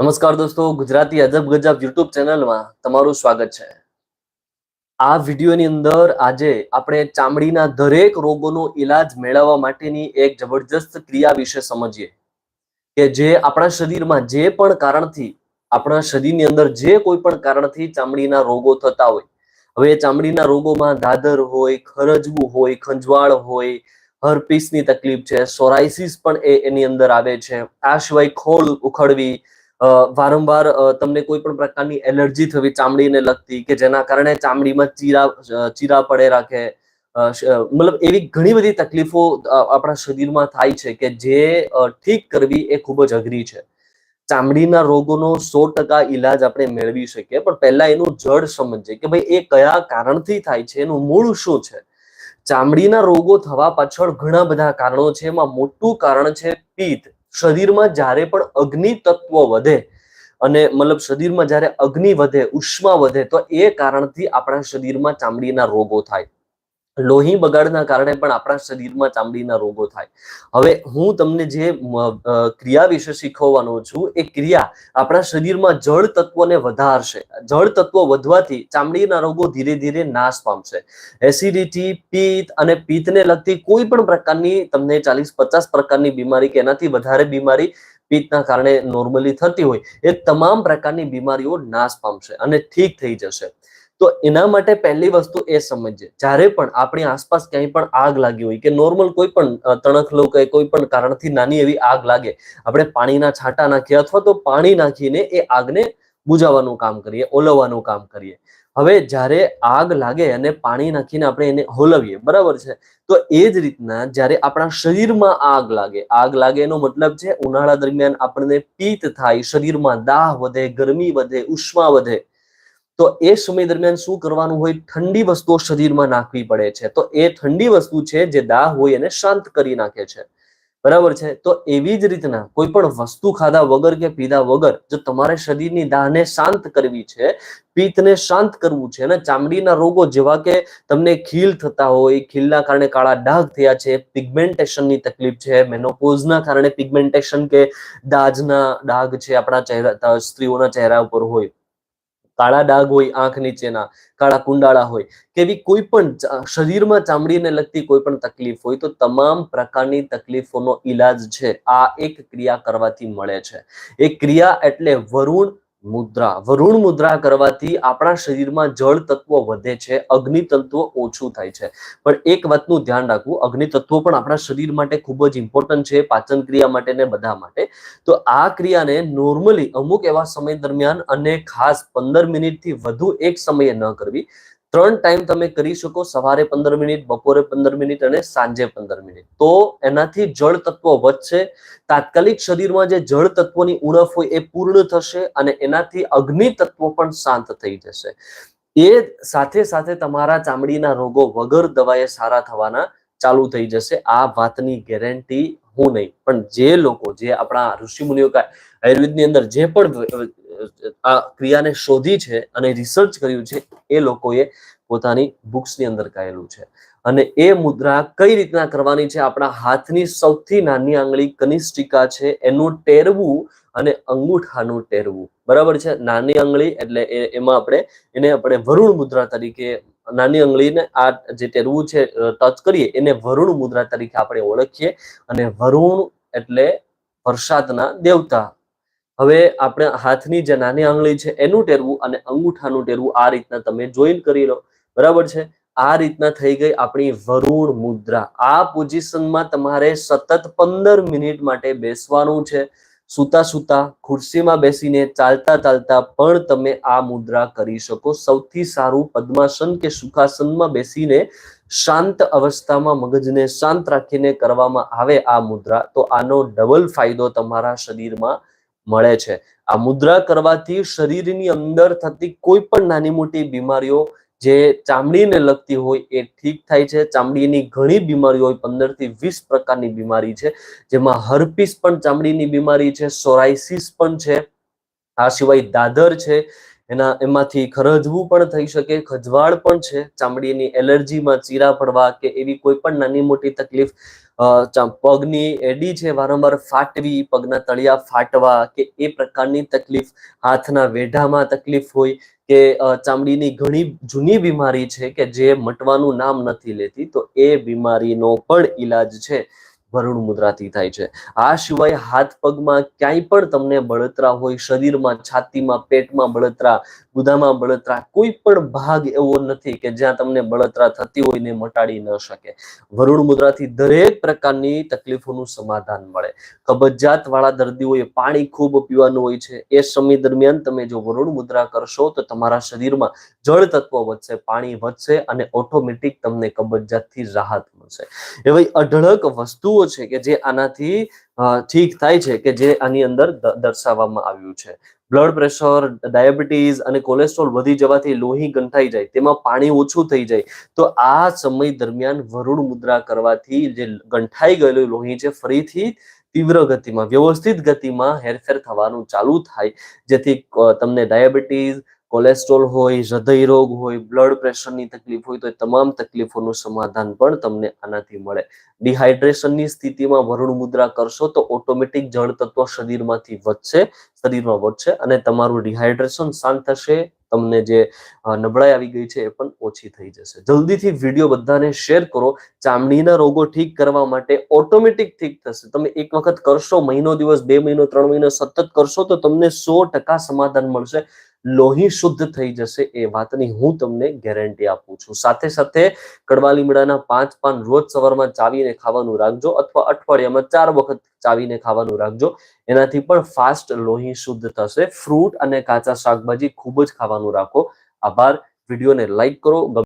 નમસ્કાર દોસ્તો, ગુજરાતી અજબ ગજબ યુટ્યુબ ચેનલમાં તમારું સ્વાગત છે. આ વિડીયોની અંદર આજે આપણે ચામડીના દરેક રોગોનો ઈલાજ મેળવવા માટેની એક જબરજસ્ત ક્રિયા વિશે સમજીએ. કે જે આપણા શરીરમાં જે પણ કારણથી, આપણા શરીરની અંદર જે કોઈ પણ કારણથી ચામડીના રોગો થતા હોય. હવે ચામડીના રોગોમાં દાદર હોય, ખરજવું હોય, ખંજવાળ હોય, હર્પીસની તકલીફ છે સોરાઇસિસ પણ એ એની અંદર આવે છે. આ સિવાય ખોળ ઉખડવી વારંવાર તમને કોઈ પણ પ્રકારની એલર્જી થવી ચામડીને લગતી કે જેના કારણે ચામડીમાં ચીરા ચીરા પડે રાખે મતલબ એવી ઘણી બધી તકલીફો આપણા શરીરમાં થાય છે કે જે ઠીક કરવી એ ખૂબ જ અઘરી છે. ચામડીના રોગોનો સો ટકા ઈલાજ આપણે મેળવી શકીએ, પણ પહેલા એનું જડ સમજીએ કે ભાઈ એ કયા કારણથી થાય છે, એનું મૂળ શું છે? ચામડીના રોગો થવા પાછળ ઘણા બધા કારણો છે, એમાં મોટું કારણ છે પિત્ત શરીરમાં જ્યારે પણ અગ્નિ તત્વ વધે અને મતલબ શરીરમાં જ્યારે અગ્નિ વધે, ઉષ્મા વધે, તો એ કારણથી આપણા શરીરમાં ચામડીના રોગો થાય. લોહી બગાડના કારણે પણ આપણા શરીરમાં ચામડીના રોગો થાય. હવે હું તમને જે ક્રિયા વિશે શીખવવાનો છું, એ ક્રિયા આપણા શરીરમાં જળ તત્વોને વધારશે. જળ તત્વો વધવાથી ચામડીના રોગો ધીરે ધીરે નાશ પામશે. એસિડિટી, પિત્ત અને પિત્તને લગતી કોઈ પણ પ્રકારની તમને ચાલીસ પચાસ પ્રકારની બીમારી કે એનાથી વધારે બીમારી પિત્તના કારણે નોર્મલી થતી હોય, એ તમામ પ્રકારની બીમારીઓ નાશ પામશે અને ઠીક થઈ જશે. તો એના માટે પહેલી વસ્તુ એ સમજીએ જ્યારે પણ આપણી આસપાસ ક્યાંય પણ આગ લાગી હોય કે નોર્મલ કોઈ પણ તણખલો કે કોઈ પણ કારણથી નાની એવી આગ લાગે, આપણે પાણીના છાંટા નાખીએ અથવા તો પાણી નાખીને એ આગને બુજાવવાનું કામ કરીએ, ઓલવવાનું કામ કરીએ. હવે જ્યારે આગ લાગે અને પાણી નાખીને આપણે એને હોલવીએ, બરાબર છે? તો એ જ રીતના જ્યારે આપણા શરીરમાં આગ લાગે આગ લાગે એનો મતલબ છે ઉનાળા દરમિયાન આપણને પિત્ત થાય, શરીરમાં દાહ વધે, ગરમી વધે, ઉષ્મા વધે. તો એ સમય દરમિયાન શું કરવાનું હોય? ઠંડી વસ્તુઓ શરીરમાં નાખવી પડે છે. તો એ ઠંડી વસ્તુ છે જે દાહ હોય એને શાંત કરી નાખે છે. બરાબર છે? તો એવી જ રીતના કોઈ પણ વસ્તુ ખાધા વગર કે પીધા વગર જો તમારે શરીરની દાહને શાંત કરવી છે, પિત્તને શાંત કરવું છે અને ચામડીના રોગો જેવા કે તમને ખીલ થતા હોય, ખીલના કારણે કાળા ડાઘ થયા છે, પિગમેન્ટેશનની તકલીફ છે, મેનોપોઝના કારણે પિગમેન્ટેશન કે દાજના ડાઘ છે આપણા ચહેરા, સ્ત્રીઓના ચહેરા ઉપર હોય કાળા ડાઘ હોય, આંખ નીચેના, કાળા કુંડાળા હોય, કે એવી કોઈ પણ શરીરમાં ચામડીને લગતી કોઈ પણ તકલીફ હોય, તો તમામ પ્રકારની તકલીફોનો ઈલાજ છે. આ એક ક્રિયા કરવાથી મળે છે. એ ક્રિયા એટલે વરુણ મુદ્રા. વરુણ મુદ્રા કરવાથી આપણા શરીરમાં જળ તત્વો વધે છે, અગ્નિ તત્વો ઓછું થાય છે. પણ એક વાતનું ધ્યાન રાખવું, અગ્નિ તત્વો પણ આપણા શરીર માટે ખૂબ જ ઇમ્પોર્ટન્ટ છે, પાચન ક્રિયા માટે ને બધા માટે. તો આ ક્રિયાને નોર્મલી અમુક એવા સમય દરમિયાન અને ખાસ પંદર મિનિટથી વધુ એક સમયે ન કરવી. ત્રણ ટાઈમ તમે કરી શકો, સવારે પંદર મિનિટ, બપોરે પંદર મિનિટ અને સાંજે પંદર મિનિટ. તો એનાથી જળ તત્વો વધશે. તાત્કાલિક શરીરમાં જે જળ તત્વોની ઉણપ હોય એ પૂર્ણ થશે અને એનાથી અગ્નિ તત્વો પણ શાંત થઈ જશે. એ સાથે સાથે તમારા ચામડીના રોગો વગર દવાએ સારા થવાના ચાલુ થઈ જશે. આ વાતની ગેરંટી હું નહીં. પણ જે લોકો, જે આપણા ઋષિમુનિઓ કાય આયુર્વેદની અંદર જે પણ આ ક્રિયાને શોધી છે અને રિસર્ચ કર્યું છે, એ લોકોએ પોતાની બુક્સની અંદર કહેલું છે. અને એ મુદ્રા કઈ રીતના કરવાની છે? આપણા હાથની સૌથી નાની આંગળી કનિષ્ઠિકા છે, એનું ટેરવું અને અંગૂઠાનું ટેરવું. બરાબર છે? નાની આંગળી એટલે એમાં આપણે, એને આપણે વરુણ મુદ્રા તરીકે, નાની આંગળીને આ જે ટેરવું છે ટચ કરીએ, એને વરુણ મુદ્રા તરીકે આપણે ઓળખીએ. અને વરુણ એટલે વરસાદના દેવતા. હવે આપણે હાથની જે નાની આંગળી છે એનું ટેરવું અને અંગૂઠાનું ટેરવું આ રીતના તમે જોઈન કરી લો. બરાબર છે? આ રીતના થઈ ગઈ આપણી વરુણ મુદ્રા. આ પોઝિશનમાં તમારે સતત પંદર મિનિટ માટે બેસવાનું છે. સુતા સુતા ખુરશીમાં બેસીને ચાલતા ચાલતા પણ તમે આ મુદ્રા કરી શકો. સૌથી સારું પદ્માસન કે સુખાસનમાં બેસીને શાંત અવસ્થામાં મગજને શાંત રાખીને કરવામાં આવે આ મુદ્રા, તો આનો ડબલ ફાયદો તમારા શરીરમાં મળે છે. આ મુદ્રા કરવાથી શરીરની અંદર થતી કોઈ પણ નાની મોટી બીમારીઓ જે ચામડીને લગતી હોય એ ઠીક થાય છે. ચામડીની ઘણી બીમારીઓ હોય, પંદરથી વીસ પ્રકારની બીમારી છે, જેમાં હર્પીસ પણ ચામડીની બીમારી છે સોરાઇસિસ પણ છે. આ સિવાય દાદર છે. એના, એમાંથી ખરજવું પણ થઈ શકે, ખજવાળ પણ છે. ચામડીની એલર્જીમાં ચીરા પડવા કે એવી કોઈ પણ નાની મોટી તકલીફ પગની એડી છે, વારંવાર ફાટવી, પગના તળિયા ફાટવા કે એ પ્રકારની તકલીફ, હાથના વેઢામાં તકલીફ હોય કે ચામડીની ઘણી જૂની બીમારી છે કે જે મટવાનું નામ નથી લેતી, તો એ બીમારીનો પણ ઈલાજ છે. વરુણ મુદ્રાથી થાય છે. આ સિવાય હાથ પગમાં ક્યાંય પણ તમને બળતરા હોય, શરીરમાં, છાતીમાં, પેટમાં બળતરા, ગુદામાં બળતરા, કોઈ પણ ભાગ એવો નથી કે જ્યાં તમને બળતરા થતી હોય ને મટાડી ન શકે. વરુણ મુદ્રાથી દરેક પ્રકારની તકલીફોનું સમાધાન મળે. કબજિયાત વાળા દર્દીઓએ પાણી ખૂબ પીવાનું હોય છે. એ સમય દરમિયાન તમે જો વરુણ મુદ્રા કરશો તો તમારા શરીરમાં જળ તત્વો વધશે, પાણી વધશે અને ઓટોમેટિક તમને કબજિયાતથી રાહત મળશે. એવી અઢળક વસ્તુઓ છે કે જે આનાથી ઠીક થાય છે કે જે આની અંદર દર્શાવવામાં આવ્યું છે. બ્લડ પ્રેશર, ડાયાબિટીસ અને કોલેસ્ટ્રોલ વધી જવાથી લોહી ગંઠાઈ જાય, તેમાં પાણી ઓછું થઈ જાય. તો આ સમય દરમિયાન વરુણ મુદ્રા કરવાથી જે ગંઠાઈ ગયેલું લોહી છે, ફરીથી તીવ્ર ગતિમાં, વ્યવસ્થિત ગતિમાં હેરફેર થવાનું ચાલુ થાય. જેથી તમને ડાયાબિટીસ કોલેસ્ટ્રોલ હોય, હૃદય રોગ હોય બ્લડ પ્રેશરની તકલીફ હોય તો એ તમામ તકલીફોનું સમાધાન પણ તમને આનાથી મળે. ડિહાઇડ્રેશનની સ્થિતિમાં વરુણ મુદ્રા કરશો તો ઓટોમેટિક જળ તત્વ શરીરમાંથી વધશે, શરીરમાં વધશે અને તમારું ડિહાઇડ્રેશન શાંત થશે. તમને જે નબળાઈ આવી ગઈ છે એ પણ ઓછી થઈ જશે. જલ્દીથી વીડિયો બધાને શેર કરો. ચામડીના રોગો ઠીક કરવા માટે ઓટોમેટિક ઠીક થશે. તમે એક વખત કરશો, મહિનો દિવસ, બે મહિનો, ત્રણ મહિનો સતત કરશો તો તમને સો ટકા સમાધાન મળશે. લોહી શુદ્ધ થઈ જશે એ વાતની હું તમને ગેરંટી આપું છું. સાથે સાથે કડવા લીમડાના પાંચ પાન રોજ સવારમાં ચાવીને ખાવાનું રાખજો અથવા અઠવાડિયામાં ચાર વખત ચાવીને ખાવાનું રાખજો. એનાથી પણ ફાસ્ટ લોહી શુદ્ધ થશે. ફ્રૂટ અને કાચા શાકભાજી ખૂબ જ ખાવાનું રાખો. આભાર. વિડીયોને લાઈક કરો.